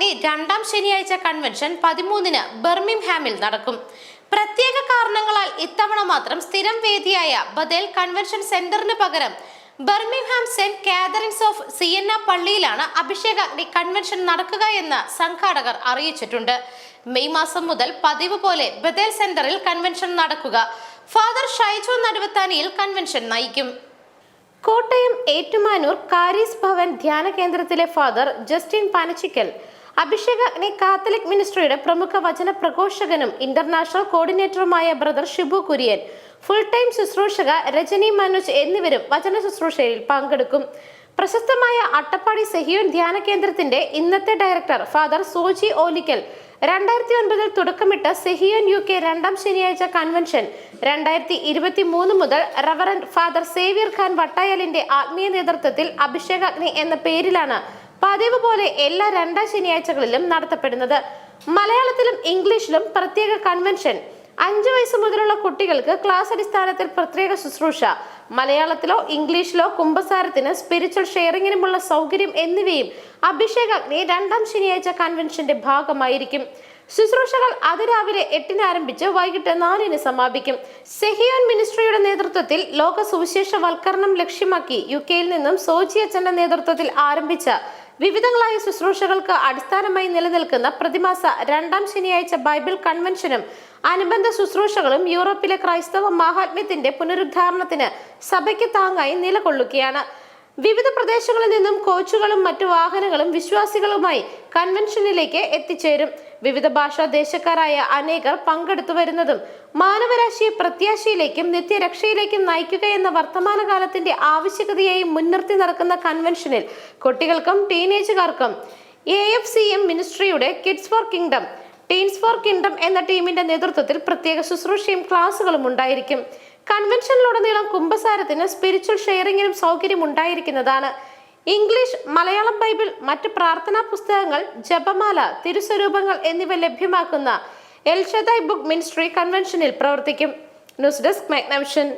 അഗ്നി രണ്ടാം ശനിയാഴ്ച കൺവെൻഷൻ പതിമൂന്നിന് ബെർമിംഹാമിൽ നടക്കും. പ്രത്യേക കാരണങ്ങളാൽ ഇത്തവണ മാത്രം സ്ഥിരം വേദിയായ ബദേൽ കൺവെൻഷൻ സെന്ററിന് പകരം Birmingham Saint Catherine's of Siena പള്ളിയിലാണ് അഭിഷേകാഗ്നി കൺവെൻഷൻ നടക്കുക എന്ന് സംഘാടകർ അറിയിച്ചിട്ടുണ്ട്. മെയ് മാസം മുതൽ പതിവ് പോലെ ബദേൽ സെന്ററിൽ കൺവെൻഷൻ നടക്കുക. ഫാദർ ഷൈജോ നടുവത്താനിയിൽ കൺവെൻഷൻ നയിക്കും. കോട്ടയം ഏറ്റുമാനൂർ കാരീസ് ഭവൻ ധ്യാന കേന്ദ്രത്തിലെ ഫാദർ ജസ്റ്റിൻ പാനച്ചിക്കൽ അഭിഷേക അഗ്നി കാത്തലിക് മിനിസ്ട്രിയുടെ പ്രമുഖ വചന പ്രഘോഷകനും international കോർഡിനേറ്ററുമായ brother Shibu Kurian full time ശുശ്രൂഷക Rajani Manoj എന്നിവരും വചന ശുശ്രൂഷയിൽ പങ്കെടുക്കും. പ്രശസ്തമായ അട്ടപ്പാടി സെഹിയോൻ ധ്യാന കേന്ദ്രത്തിന്റെ ഇന്നത്തെ ഡയറക്ടർ ഫാദർ സോജി ഓലിക്കൽ രണ്ടായിരത്തി ഒൻപതിൽ തുടക്കമിട്ട സെഹിയോൻ യു കെ രണ്ടാം ശനിയാഴ്ച കൺവെൻഷൻ രണ്ടായിരത്തി ഇരുപത്തി മൂന്ന് മുതൽ റവറന്റ് ഫാദർ സേവിയർ ഖാൻ വട്ടായലിന്റെ ആത്മീയ നേതൃത്വത്തിൽ അഭിഷേകാഗ്നി എന്ന പേരിലാണ് പതിവ് പോലെ എല്ലാ രണ്ടാം ശനിയാഴ്ചകളിലും നടത്തപ്പെടുന്നത്. മലയാളത്തിലും ഇംഗ്ലീഷിലും പ്രത്യേക കൺവെൻഷൻ അഞ്ചു വയസ്സ് മുതലുള്ള കുട്ടികൾക്ക് ക്ലാസ് അടിസ്ഥാനത്തിൽ പ്രത്യേക ശുശ്രൂഷ. മലയാളത്തിലോ ഇംഗ്ലീഷിലോ കുംഭസാരത്തിന് സ്പിരിച്വൽ ഷെയറിങ്ങിനുമുള്ള സൗകര്യം എന്നിവയും അഭിഷേക അഗ്നി രണ്ടാം ശനിയാഴ്ച കൺവെൻഷന്റെ ഭാഗമായിരിക്കും. ശുശ്രൂഷകൾ അതിരാവിലെ എട്ടിന് ആരംഭിച്ച് വൈകിട്ട് നാലിന് സമാപിക്കും. സെഹിയോൻ മിനിസ്ട്രിയുടെ നേതൃത്വത്തിൽ ലോക സുവിശേഷവൽക്കരണം ലക്ഷ്യമാക്കി യു കെയിൽ നിന്നും സോജി അച്ഛന്റെ നേതൃത്വത്തിൽ ആരംഭിച്ച വിവിധങ്ങളായ ശുശ്രൂഷകൾക്ക് അടിസ്ഥാനമായി നിലനിൽക്കുന്ന പ്രതിമാസ രണ്ടാം ശനിയാഴ്ച ബൈബിൾ കൺവെൻഷനും അനുബന്ധ ശുശ്രൂഷകളും യൂറോപ്പിലെ ക്രൈസ്തവ മഹാത്മ്യത്തിന്റെ പുനരുദ്ധാരണത്തിന് സഭയ്ക്ക് താങ്ങായി നിലകൊള്ളുകയാണ്. വിവിധ പ്രദേശങ്ങളിൽ നിന്നും കോച്ചുകളും മറ്റു വാഹനങ്ങളും വിശ്വാസികളുമായി കൺവെൻഷനിലേക്ക് എത്തിച്ചേരും. വിവിധ ഭാഷാ ദേശക്കാരായ അനേകർ പങ്കെടുത്തു വരുന്നതും മാനവരാശിയെ പ്രത്യാശയിലേക്കും നിത്യരക്ഷയിലേക്കും നയിക്കുക എന്ന വർത്തമാനകാലത്തിന്റെ ആവശ്യകതയായി മുൻനിർത്തി നടക്കുന്ന കൺവെൻഷനിൽ കുട്ടികൾക്കും ടീനേജുകാർക്കും A F C M മിനിസ്ട്രിയുടെ kids for kingdom teens for kingdom എന്ന ടീമിന്റെ നേതൃത്വത്തിൽ പ്രത്യേക ശുശ്രൂഷയും ക്ലാസുകളും ഉണ്ടായിരിക്കും. കൺവെൻഷനിലുടനീളം കുംഭസാരത്തിന് സ്പിരിച്വൽ ഷെയറിംഗിനും സൗകര്യം ഉണ്ടായിരിക്കുന്നതാണ് ഇംഗ്ലീഷ് മലയാളം ബൈബിൾ മറ്റ് പ്രാർത്ഥനാ പുസ്തകങ്ങൾ ജപമാല തിരുസ്വരൂപങ്ങൾ എന്നിവ ലഭ്യമാക്കുന്ന എൽഷദായ് ബുക്ക് മിനിസ്ട്രി കൺവെൻഷനിൽ പ്രവർത്തിക്കും. News desk Magnavision.